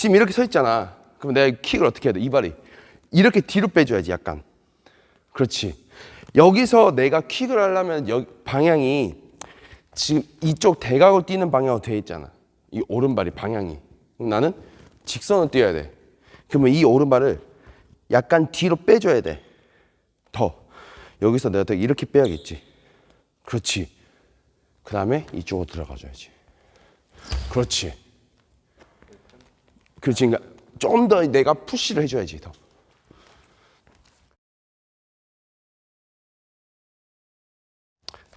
지금 이렇게 서 있잖아. 그럼 내가 킥을 어떻게 해야 돼? 이발이. 이렇게 뒤로 빼줘야지, 약간. 그렇지. 여기서 내가 킥을 하려면 여, 방향이 지금 이쪽 대각으로 뛰는 방향으로 돼 있잖아. 이 오른발이 방향이. 그럼 나는 직선을 뛰어야 돼. 그러면 이 오른발을 약간 뒤로 빼줘야 돼. 더. 여기서 내가 더 이렇게 빼야겠지. 그렇지. 그 다음에 이쪽으로 들어가줘야지. 그렇지. 그렇지. 그러니까 좀 더 내가 푸시를 해줘야지, 더.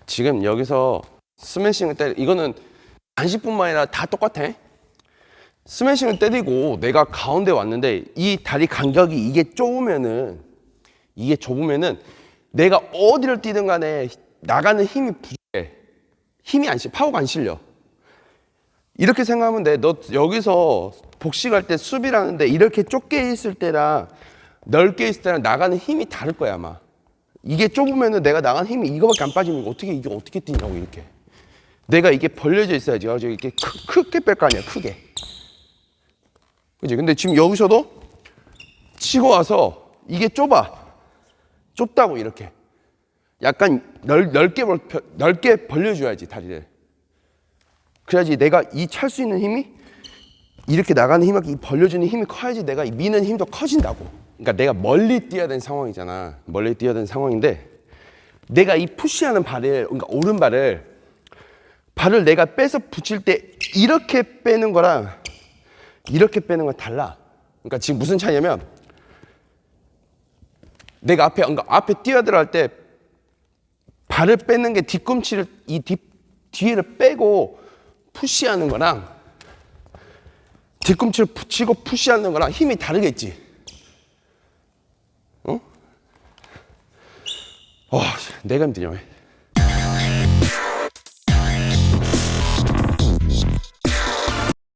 지금 여기서 스매싱을 때리 이거는 단식뿐만 아니라 다 똑같아. 스매싱을 때리고 내가 가운데 왔는데 이 다리 간격이 이게 좁으면은 이게 좁으면은 내가 어디를 뛰든 간에 나가는 힘이 부족해. 힘이 안 실, 파워가 안 실려. 이렇게 생각하면 돼. 너 여기서 복식할 때 수비를 하는데 이렇게 좁게 있을 때랑 넓게 있을 때랑 나가는 힘이 다를 거야 아마. 이게 좁으면은 내가 나간 힘이 이거밖에 안 빠지면 어떻게 이게 어떻게 뛰냐고 이렇게. 내가 이게 벌려져 있어야지. 가지고 이렇게 크, 크게 뺄 거 아니야 크게. 그지? 근데 지금 여기서도 치고 와서 이게 좁아. 좁다고 이렇게. 약간 넓, 넓게 벌, 넓게 벌려줘야지 다리를. 그래야지 내가 이 찰 수 있는 힘이 이렇게 나가는 힘하고 이 벌려주는 힘이 커야지 내가 이 미는 힘도 커진다고. 그러니까 내가 멀리 뛰어야 되는 상황이잖아. 멀리 뛰어야 되는 상황인데 내가 이 푸시하는 발을 그러니까 오른발을 발을 내가 빼서 붙일 때 이렇게 빼는 거랑 이렇게 빼는 건 달라. 그러니까 지금 무슨 차이냐면 내가 앞에 그러니까 앞에 뛰어들어갈 때 발을 빼는 게 뒤꿈치를 이 뒤, 뒤에를 빼고 푸시하는 거랑 뒤꿈치를 붙이고 푸시하는 거랑 힘이 다르겠지. 어? 와, 내가 힘드냐 왜?